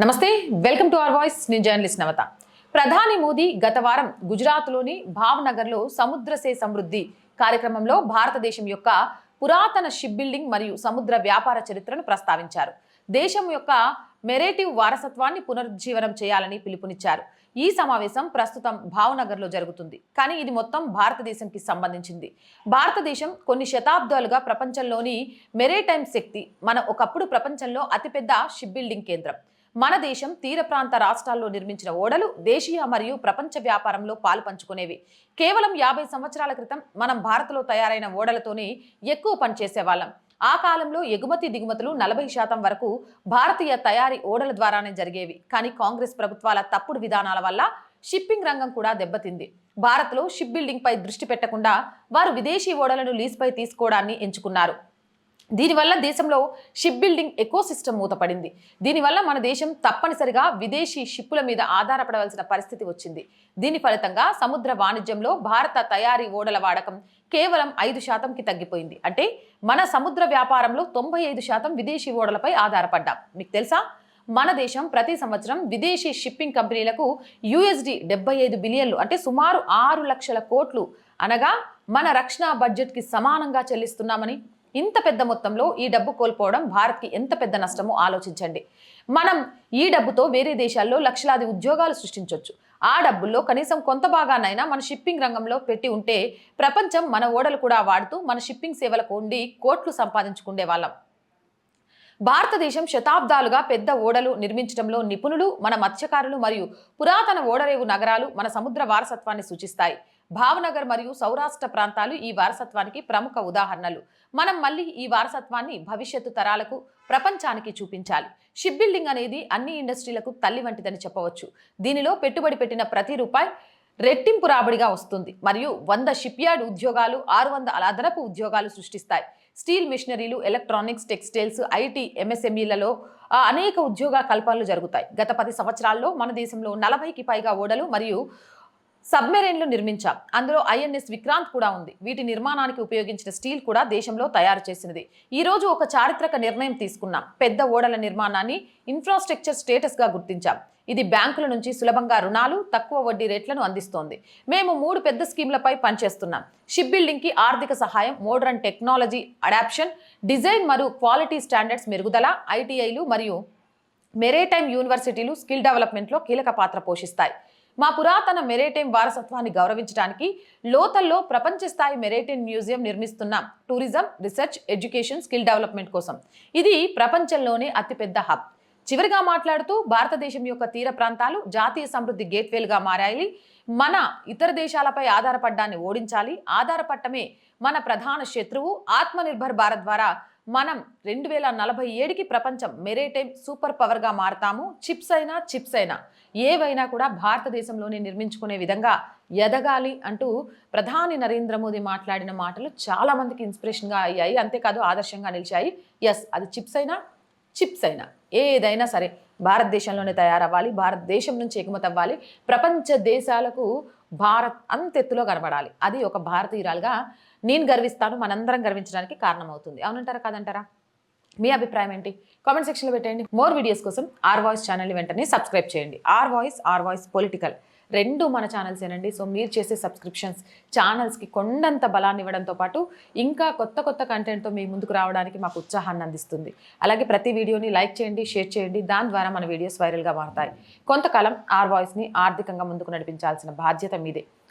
నమస్తే welcome to our voice. నేను journalist నవత. ప్రధాని మోదీ గత వారం గుజరాత్లోని భావ్నగర్లో సముద్రసే సమృద్ధి కార్యక్రమంలో భారతదేశం యొక్క పురాతన షిప్ బిల్డింగ్ మరియు సముద్ర వ్యాపార చరిత్రను ప్రస్తావించారు. దేశం యొక్క మెరేటివ్ వారసత్వాన్ని పునరుజ్జీవనం చేయాలని పిలుపునిచ్చారు. ఈ సమావేశం ప్రస్తుతం భావనగర్లో జరుగుతుంది. కానీ ఇది మొత్తం భారతదేశంకి సంబంధించింది. భారతదేశం కొన్ని శతాబ్దాలుగా ప్రపంచంలోని మెరేటైమ్ శక్తి మన ఒకప్పుడు ప్రపంచంలో అతిపెద్ద షిప్ బిల్డింగ్ కేంద్రం. మన దేశం తీర ప్రాంత రాష్ట్రాల్లో నిర్మించిన ఓడలు దేశీయ మరియు ప్రపంచ వ్యాపారంలో పాలు పంచుకునేవి. కేవలం యాభై సంవత్సరాల క్రితం మనం భారత్లో తయారైన ఓడలతోనే ఎక్కువ పనిచేసేవాళ్ళం. ఆ కాలంలో ఎగుమతి దిగుమతులు నలభై శాతం వరకు భారతీయ తయారీ ఓడల ద్వారానే జరిగేవి. కానీ కాంగ్రెస్ ప్రభుత్వాల తప్పుడు విధానాల వల్ల షిప్పింగ్ రంగం కూడా దెబ్బతింది. భారత్లో షిప్ బిల్డింగ్ పై దృష్టి పెట్టకుండా వారు విదేశీ ఓడలను లీజ్పై తీసుకోవడాన్ని ఎంచుకున్నారు. దీనివల్ల దేశంలో షిప్ బిల్డింగ్ ఎకో సిస్టమ్ మూతపడింది. దీనివల్ల మన దేశం తప్పనిసరిగా విదేశీ షిప్పుల మీద ఆధారపడవలసిన పరిస్థితి వచ్చింది. దీని ఫలితంగా సముద్ర వాణిజ్యంలో భారత తయారీ ఓడల వాడకం కేవలం ఐదు శాతంకి తగ్గిపోయింది. అంటే మన సముద్ర వ్యాపారంలో తొంభై ఐదు శాతం విదేశీ ఓడలపై ఆధారపడ్డాం. మీకు తెలుసా? మన దేశం ప్రతి సంవత్సరం విదేశీ షిప్పింగ్ కంపెనీలకు యుఎస్డి డెబ్బై ఐదు బిలియన్లు అంటే సుమారు ఆరు లక్షల కోట్లు అనగా మన రక్షణ బడ్జెట్కి సమానంగా చెల్లిస్తున్నామని ఇంత పెద్ద మొత్తంలో ఈ డబ్బు కోల్పోవడం భారత్కి ఎంత పెద్ద నష్టమో ఆలోచించండి. మనం ఈ డబ్బుతో వేరే దేశాల్లో లక్షలాది ఉద్యోగాలు సృష్టించవచ్చు ఆ డబ్బుల్లో కనీసం కొంత భాగానైనా మన షిప్పింగ్ రంగంలో పెట్టి ఉంటే ప్రపంచం మన ఓడలు కూడా వాడుతూ మన షిప్పింగ్ సేవలకు ఉండి కోట్లు సంపాదించుకునే వాళ్ళం. భారతదేశం శతాబ్దాలుగా పెద్ద ఓడలు నిర్మించడంలో నిపుణులు మన మత్స్యకారులు మరియు పురాతన ఓడరేవు నగరాలు మన సముద్ర వారసత్వాన్ని సూచిస్తాయి. భావనగర్ మరియు సౌరాష్ట్ర ప్రాంతాలు ఈ వారసత్వానికి ప్రముఖ ఉదాహరణలు. మనం మళ్ళీ ఈ వారసత్వాన్ని భవిష్యత్తు తరాలకు ప్రపంచానికి చూపించాలి. షిప్ బిల్డింగ్ అనేది అన్ని ఇండస్ట్రీలకు తల్లి వంటిదని చెప్పవచ్చు. దీనిలో పెట్టుబడి పెట్టిన ప్రతి రూపాయి రెట్టింపు రాబడిగా వస్తుంది. మరియు వంద షిప్ యార్డ్ ఉద్యోగాలు ఆరు వందల అదనపు ఉద్యోగాలు సృష్టిస్తాయి. స్టీల్ మిషనరీలు ఎలక్ట్రానిక్స్ టెక్స్టైల్స్ ఐటీ ఎంఎస్ఎంఈలలో అనేక ఉద్యోగ కల్పనలు జరుగుతాయి. గత పది సంవత్సరాల్లో మన దేశంలో నలభైకి పైగా ఓడలు మరియు సబ్మెరైన్లు నిర్మించాం. అందులో ఐఎన్ఎస్ విక్రాంత్ కూడా ఉంది. వీటి నిర్మాణానికి ఉపయోగించిన స్టీల్ కూడా దేశంలో తయారు చేసినది. ఈ రోజు ఒక చారిత్రక నిర్ణయం తీసుకున్నాం. పెద్ద ఓడల నిర్మాణాన్ని ఇన్ఫ్రాస్ట్రక్చర్ స్టేటస్గా గుర్తించాం. ఇది బ్యాంకుల నుంచి సులభంగా రుణాలు తక్కువ వడ్డీ రేట్లను అందిస్తోంది. మేము మూడు పెద్ద స్కీమ్లపై పనిచేస్తున్నాం. షిప్ బిల్డింగ్కి ఆర్థిక సహాయం మోడర్న్ టెక్నాలజీ అడాప్షన్ డిజైన్ మరియు క్వాలిటీ స్టాండర్డ్స్ మెరుగుదల ఐటీఐలు మరియు మెరేటైమ్ యూనివర్సిటీలు స్కిల్ డెవలప్మెంట్లో కీలక పాత్ర పోషిస్తాయి. మా పురాతన మెరైటైన్ వారసత్వాన్ని గౌరవించడానికి లోతల్లో ప్రపంచ స్థాయి maritime museum నిర్మిస్తున్నాం tourism research education skill development కోసం. ఇది ప్రపంచంలోనే అతిపెద్ద హబ్. చివరిగా మాట్లాడుతూ భారతదేశం యొక్క తీర ప్రాంతాలు జాతీయ సమృద్ధి గేట్వేలుగా మారాయి. మన ఇతర దేశాలపై ఆధారపడ్డాన్ని ఓడించాలి. ఆధారపడటమే మన ప్రధాన శత్రువు. ఆత్మనిర్భర్ భారత్ ద్వారా మనం రెండు వేల నలభై ఏడుకి ప్రపంచం మెరేటైమ్ సూపర్ పవర్గా మారతాము. చిప్స్ అయినా చిప్స్ అయినా. ఏవైనా కూడా భారతదేశంలోనే నిర్మించుకునే విధంగా ఎదగాలి అంటూ ప్రధాని నరేంద్ర మోదీ మాట్లాడిన మాటలు చాలామందికి ఇన్స్పిరేషన్గా అయ్యాయి. అంతేకాదు ఆదర్శంగా నిలిచాయి. ఎస్ అది చిప్స్ అయినా చిప్స్ అయినా. ఏదైనా సరే భారతదేశంలోనే తయారవ్వాలి. భారతదేశం నుంచి ఎగుమతి అవ్వాలి ప్రపంచ దేశాలకు భారత్ అంతెత్తులో కనబడాలి. అది ఒక భారతీయురాలుగా నేను గర్విస్తాను మనందరం గర్వించడానికి కారణమవుతుంది. అవునంటారా కాదంటారా? మీ అభిప్రాయం ఏంటి? కామెంట్ సెక్షన్లో పెట్టండి మోర్ వీడియోస్ కోసం ఆర్ వాయిస్ ఛానల్ని వెంటనే సబ్స్క్రైబ్ చేయండి. R voice R voice political రెండు మన ఛానల్స్ ఏనండి. సో మీరు చేసే సబ్స్క్రిప్షన్స్ ఛానల్స్కి కొండంత బలాన్ని ఇవ్వడంతో పాటు ఇంకా కొత్త కొత్త కంటెంట్తో మీ ముందుకు రావడానికి మాకు ఉత్సాహాన్ని అందిస్తుంది. అలాగే ప్రతి వీడియోని లైక్ చేయండి షేర్ చేయండి. దాని ద్వారా మన వీడియోస్ వైరల్గా మారుతాయి. కొంతకాలం ఆర్ వాయిస్ని ఆర్థికంగా ముందుకు నడిపించాల్సిన బాధ్యత మీదే.